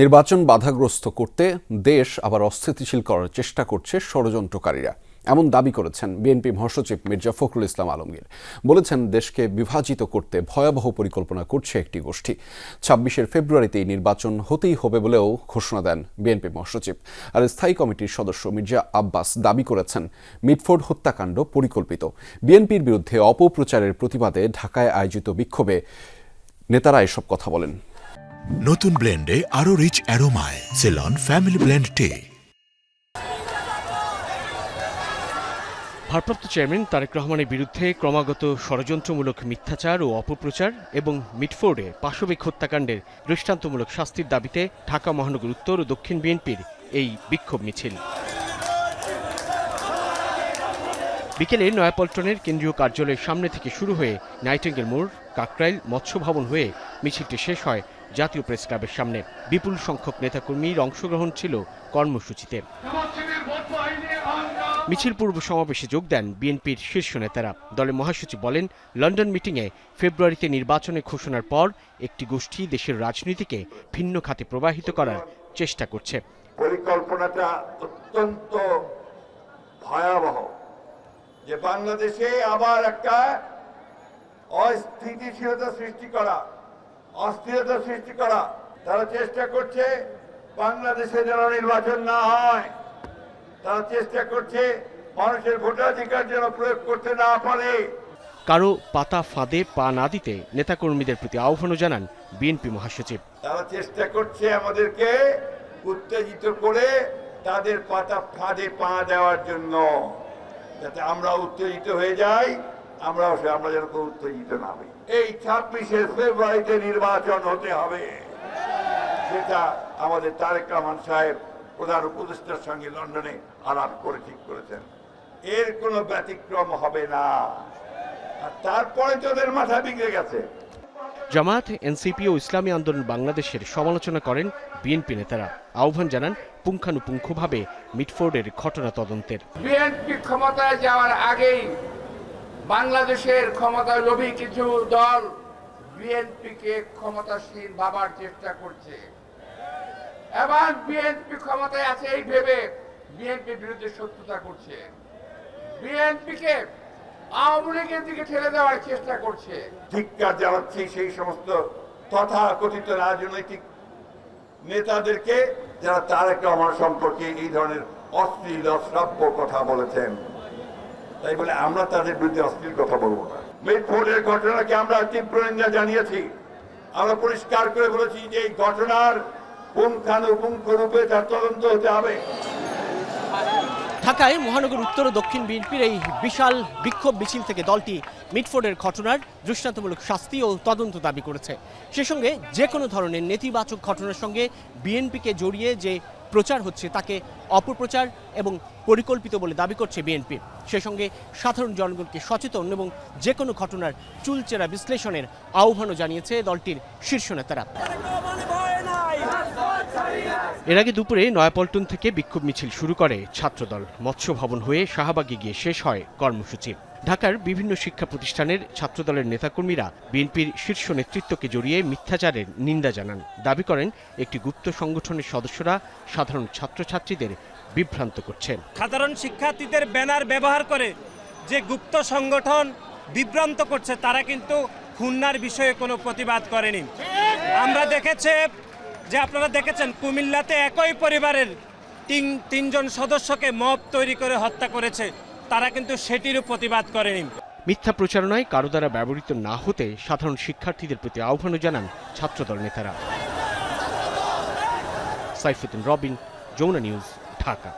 নির্বাচন বাধাগ্রস্ত করতে দেশ আবার অস্থিতিশীল করার চেষ্টা করছে ষড়যন্ত্রকারীরা। এমন দাবি করেছেন বিএনপি মহাসচিব মির্জা ফখরুল ইসলাম আলমগীর। বলেছেন, দেশকে বিভাজিত করতে ভয়াবহ পরিকল্পনা করছে একটি গোষ্ঠী। ছাব্বিশের ফেব্রুয়ারিতেই নির্বাচন হতেই হবে বলেও ঘোষণা দেন বিএনপি মহাসচিব। আর স্থায়ী কমিটির সদস্য মির্জা আব্বাস দাবি করেছেন, মিটফোর্ড হত্যাকাণ্ড পরিকল্পিত। বিএনপির বিরুদ্ধে অপপ্রচারের প্রতিবাদে ঢাকায় আয়োজিত বিক্ষোভে নেতারা এসব কথা বলেন। নতুন ব্লেন্ডে আরও রিচ অ্যারোমায় সেলন ফ্যামিলি ব্লেন্ড টে ভারপ্রাপ্ত চেয়ারম্যান তারেক রহমানের বিরুদ্ধে ক্রমাগত ষড়যন্ত্রমূলক মিথ্যাচার ও অপপ্রচার এবং মিটফোর্ডে পাশবিক হত্যাকাণ্ডের দৃষ্টান্তমূলক শাস্তির দাবিতে ঢাকা মহানগর উত্তর ও দক্ষিণ বিএনপির এই বিক্ষোভ মিছিল। বিকেলে নয়াপল্টনের কেন্দ্রীয় কার্যালয়ের সামনে থেকে শুরু হয়ে নাইটেঙ্গেল মোড়, কাকরাইল মৎস্য ভবন হয়ে মিছিলটি শেষ হয় জাতীয় প্রেস ক্লাবের সামনে। বিপুল সংখ্যক নেতাকর্মীর অংশগ্রহণ ছিল কর্মসূচিতে। মিছিল পূর্ব সমাবেশে যোগ দেন বিএনপির শীর্ষ নেতারা। দলের মহাসচিব বলেন, লন্ডন মিটিংয়ে ফেব্রুয়ারিতে নির্বাচনে ঘোষণার পর একটি গোষ্ঠী দেশের রাজনীতিকে ভিন্ন খাতে প্রবাহিত করার চেষ্টা করছে। পরিকল্পনাটা অত্যন্ত ভয়াবহ যে বাংলাদেশে আবার একটা অস্থিতিশীলতা সৃষ্টি করা অস্থিরতা সৃষ্টি করা। তারা চেষ্টা করছে বাংলাদেশে যেন নির্বাচন না হয়। তারা চেষ্টা করছে মানুষের ভোটাধিকার যেন প্রয়োগ করতে না পারে। কারও পাতা ফাঁদে পা না দিতে নেতাকর্মীদের প্রতি আহ্বানও জানান বিএনপি মহাসচিব। তারা চেষ্টা করছে আমাদেরকে উত্তেজিত করে তাদের পাতা ফাঁদে পা দেওয়ার জন্য যাতে আমরা উত্তেজিত হয়ে যাই। আমরা আমরা যেন কোনো উত্তেজিত না হই। এই ছাব্বিশে ফেব্রুয়ারিতে নির্বাচন হতে হবে। সেটা আমাদের তারেক রহমান সাহেব প্রধান উপদেষ্টার সঙ্গে লন্ডনে আলাপ করে ঠিক করেছেন। এর কোনো ব্যতিক্রম হবে না। আর তারপরে তো ওদের মাথা বিগড়ে গেছে। জামাত এনসিপি ও ইসলামী আন্দোলন বাংলাদেশের সমালোচনা করেন বিএনপি নেতারা। আহ্বান জানান পুঙ্খানুপুঙ্খভাবে মিটফোর্ডের ঘটনা তদন্তের। বিএনপি ক্ষমতায় যাওয়ার আগেই বাংলাদেশের ক্ষমতায় লোভী কিছু দল বিএনপিকে ক্ষমতাসীন ভাবার চেষ্টা করছে। এবার বিএনপি ক্ষমতায় আছে এই ভেবে বিএনপির বিরুদ্ধে শত্রুতা করছে। বিএনপিকে আওয়ামী লীগের দিকে ঠেলে দেওয়ার চেষ্টা করছে। ধিক্কার জানাচ্ছি সেই সমস্ত তথাকথিত রাজনৈতিক নেতাদেরকে যারা তারেক রহমান সম্পর্কে এই ধরনের অশ্লীল, অশ্রাব্য কথা বলেছেন। তাই বলে আমরা তাদের বিরুদ্ধে অশ্লীল কথা বলব না। মিরপুরের ঘটনাকে আমরা তীব্র নিন্দা জানিয়েছি। আমরা পরিষ্কার করে বলেছি যে এই ঘটনার পুঙ্খানুপুঙ্খ রূপে তার তদন্ত হতে হবে। ঢাকায় মহানগর উত্তর ও দক্ষিণ বিএনপির এই বিশাল বিক্ষোভ মিছিল থেকে দলটি মিটফোর্ডের ঘটনার দৃষ্টান্তমূলক শাস্তি ও তদন্ত দাবি করেছে। সে সঙ্গে যে কোনো ধরনের নেতিবাচক ঘটনার সঙ্গে বিএনপিকে জড়িয়ে যে প্রচার হচ্ছে তাকে অপপ্রচার এবং পরিকল্পিত বলে দাবি করছে বিএনপি। সে সঙ্গে সাধারণ জনগণকে সচেতন এবং যে কোনো ঘটনার চুলচেরা বিশ্লেষণের আহ্বানও জানিয়েছে দলটির শীর্ষ নেতারা। এর আগে দুপুরে নয়াপল্টন থেকে বিক্ষোভ মিছিল শুরু করে ছাত্রদল। মৎস্য ভবন হয়ে শাহবাগে গিয়ে শেষ হয় কর্মসূচি। ঢাকার বিভিন্ন শিক্ষা প্রতিষ্ঠানের ছাত্রদলের নেতাকর্মীরা বিএনপির শীর্ষ নেতৃত্বকে জড়িয়ে মিথ্যাচারের নিন্দা জানান। দাবি করেন, একটি গুপ্ত সংগঠনের সদস্যরা সাধারণ ছাত্রছাত্রীদের বিভ্রান্ত করছেন। সাধারণ শিক্ষার্থীদের ব্যানার ব্যবহার করে যে গুপ্ত সংগঠন বিভ্রান্ত করছে, তারা কিন্তু খুলনার বিষয়ে কোনো প্রতিবাদ করেনি। আমরা দেখেছে যে আপনারা দেখেছেন, কুমিল্লাতে একই পরিবারের তিন, তিনজন সদস্যকে মব তৈরি করে হত্যা করেছে, তারা কিন্তু সেটিরও প্রতিবাদ করেনি। মিথ্যা প্রচারণায় কারও দ্বারা ব্যবহৃত না হতে সাধারণ শিক্ষার্থীদের প্রতি আহ্বানও জানান ছাত্রদল নেতারা। সাইফুদ্দিন রবিন যৌনা নিউজ, ঢাকা।